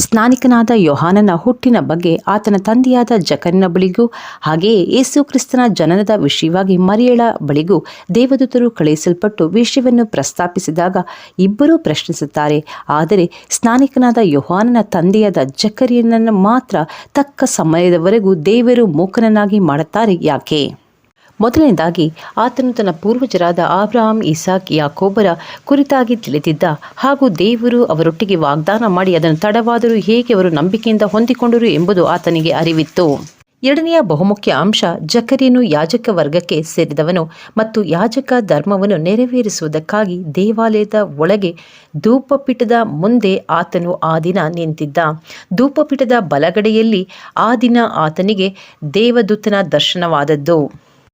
ಸ್ನಾನಿಕನಾದ ಯೋಹಾನನ ಹುಟ್ಟಿನ ಬಗ್ಗೆ ಆತನ ತಂದೆಯಾದ ಜಕರಿನ ಬಳಿಗೂ, ಹಾಗೆಯೇ ಯೇಸು ಕ್ರಿಸ್ತನ ಜನನದ ವಿಷಯವಾಗಿ ಮರಿಯಳ ಬಳಿಗೂ ದೇವದೂತರು ಕಳುಹಿಸಲ್ಪಟ್ಟು ವಿಷಯವನ್ನು ಪ್ರಸ್ತಾಪಿಸಿದಾಗ ಇಬ್ಬರೂ ಪ್ರಶ್ನಿಸುತ್ತಾರೆ. ಆದರೆ ಸ್ನಾನಿಕನಾದ ಯೋಹಾನನ ತಂದೆಯಾದ ಜಕರಿಯನನ್ನು ಮಾತ್ರ ತಕ್ಕ ಸಮಯದವರೆಗೂ ದೇವರು ಮೂಕನನ್ನಾಗಿ ಮಾಡುತ್ತಾರೆ. ಯಾಕೆ? ಮೊದಲನೇದಾಗಿ ಆತನು ತನ್ನ ಪೂರ್ವಜರಾದ ಆಬ್ರಹಾಂ, ಇಸಾಕ್, ಯಾಕೋಬರ ಕುರಿತಾಗಿ ತಿಳಿದಿದ್ದ ಹಾಗೂ ದೇವರು ಅವರೊಟ್ಟಿಗೆ ವಾಗ್ದಾನ ಮಾಡಿ ಅದನ್ನು ತಡವಾದರೂ ಹೇಗೆ ಅವರು ನಂಬಿಕೆಯಿಂದ ಹೊಂದಿಕೊಂಡರು ಎಂಬುದು ಆತನಿಗೆ ಅರಿವಿತ್ತು. ಎರಡನೆಯ ಬಹುಮುಖ್ಯ ಅಂಶ ಜಕರಿಯನು ಯಾಜಕ ವರ್ಗಕ್ಕೆ ಸೇರಿದವನು ಮತ್ತು ಯಾಜಕ ಧರ್ಮವನ್ನು ನೆರವೇರಿಸುವುದಕ್ಕಾಗಿ ದೇವಾಲಯದ ಒಳಗೆ ಧೂಪಪೀಠದ ಮುಂದೆ ಆತನು ಆ ದಿನ ನಿಂತಿದ್ದ. ಧೂಪಪೀಠದ ಬಲಗಡೆಯಲ್ಲಿ ಆ ದಿನ ಆತನಿಗೆ ದೇವದೂತನ ದರ್ಶನವಾದದ್ದು.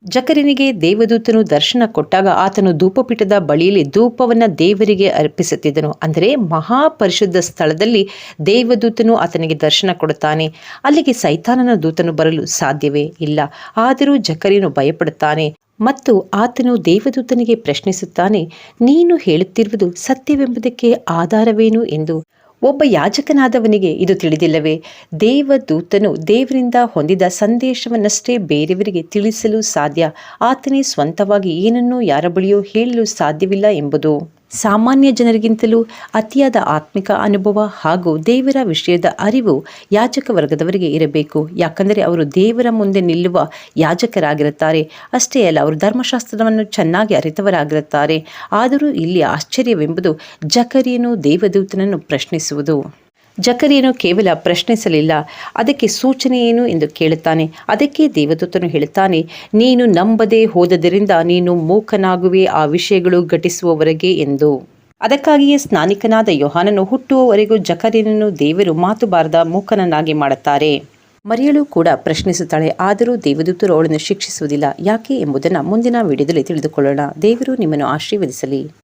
ಜಕರಿನಿಗೆ ದೇವದೂತನು ದರ್ಶನ ಕೊಟ್ಟಾಗ ಆತನು ಧೂಪಪೀಠದ ಬಳಿಯಲ್ಲಿ ಧೂಪವನ್ನು ದೇವರಿಗೆ ಅರ್ಪಿಸುತ್ತಿದ್ದನು. ಅಂದರೆ ಮಹಾಪರಿಶುದ್ಧ ಸ್ಥಳದಲ್ಲಿ ದೇವದೂತನು ಆತನಿಗೆ ದರ್ಶನ ಕೊಡುತ್ತಾನೆ. ಅಲ್ಲಿಗೆ ಸೈತಾನನ ದೂತನು ಬರಲು ಸಾಧ್ಯವೇ ಇಲ್ಲ. ಆದರೂ ಜಕರಿನು ಭಯಪಡುತ್ತಾನೆ. ಮತ್ತು ಆತನು ದೇವದೂತನಿಗೆ ಪ್ರಶ್ನಿಸುತ್ತಾನೆ, ನೀನು ಹೇಳುತ್ತಿರುವುದು ಸತ್ಯವೆಂಬುದಕ್ಕೆ ಆಧಾರವೇನು ಎಂದು? ಒಬ್ಬ ಯಾಜಕನಾದವನಿಗೆ ಇದು ತಿಳಿದಿಲ್ಲವೇ? ದೇವದೂತನು ದೇವರಿಂದ ಹೊಂದಿದ ಸಂದೇಶವನ್ನಷ್ಟೇ ಬೇರೆಯವರಿಗೆ ತಿಳಿಸಲು ಸಾಧ್ಯ. ಆತನೇ ಸ್ವಂತವಾಗಿ ಏನನ್ನೂ ಯಾರ ಬಳಿಯೂ ಹೇಳಲು ಸಾಧ್ಯವಿಲ್ಲ ಎಂಬುದು. ಸಾಮಾನ್ಯ ಜನರಿಗಿಂತಲೂ ಅತಿಯಾದ ಆತ್ಮಿಕ ಅನುಭವ ಹಾಗೂ ದೇವರ ವಿಷಯದ ಅರಿವು ಯಾಜಕ ವರ್ಗದವರಿಗೆ ಇರಬೇಕು. ಯಾಕಂದರೆ ಅವರು ದೇವರ ಮುಂದೆ ನಿಲ್ಲುವ ಯಾಜಕರಾಗಿರುತ್ತಾರೆ. ಅಷ್ಟೇ ಅಲ್ಲ, ಅವರು ಧರ್ಮಶಾಸ್ತ್ರವನ್ನು ಚೆನ್ನಾಗಿ ಅರಿತವರಾಗಿರುತ್ತಾರೆ. ಆದರೂ ಇಲ್ಲಿ ಆಶ್ಚರ್ಯವೆಂಬುದು ಜಕರಿಯನು ದೇವದೂತನನ್ನು ಪ್ರಶ್ನಿಸುವುದು. ಜಕರಿಯನು ಕೇವಲ ಪ್ರಶ್ನಿಸಲಿಲ್ಲ. ಅದಕ್ಕೆ ಸೂಚನೆ ಏನು ಎಂದು ಕೇಳುತ್ತಾನೆ. ಅದಕ್ಕೆ ದೇವದೂತನು ಹೇಳುತ್ತಾನೆ, ನೀನು ನಂಬದೇ ಹೋದದರಿಂದ ನೀನು ಮೂಕನಾಗುವೆ, ಆ ವಿಷಯಗಳು ಘಟಿಸುವವರೆಗೆ ಎಂದು. ಅದಕ್ಕಾಗಿಯೇ ಸ್ನಾನಿಕನಾದ ಯೋಹಾನನು ಹುಟ್ಟುವವರೆಗೂ ಜಕರಿಯನನ್ನು ದೇವರು ಮಾತು ಬಾರದ ಮೂಕನನ್ನಾಗಿ ಮಾಡುತ್ತಾರೆ. ಮರಿಯಳು ಕೂಡ ಪ್ರಶ್ನಿಸುತ್ತಾಳೆ, ಆದರೂ ದೇವದೂತರು ಅವಳನ್ನು ಶಿಕ್ಷಿಸುವುದಿಲ್ಲ. ಯಾಕೆ ಎಂಬುದನ್ನು ಮುಂದಿನ ವಿಡಿಯೋದಲ್ಲಿ ತಿಳಿದುಕೊಳ್ಳೋಣ. ದೇವರು ನಿಮ್ಮನ್ನು ಆಶೀರ್ವದಿಸಲಿ.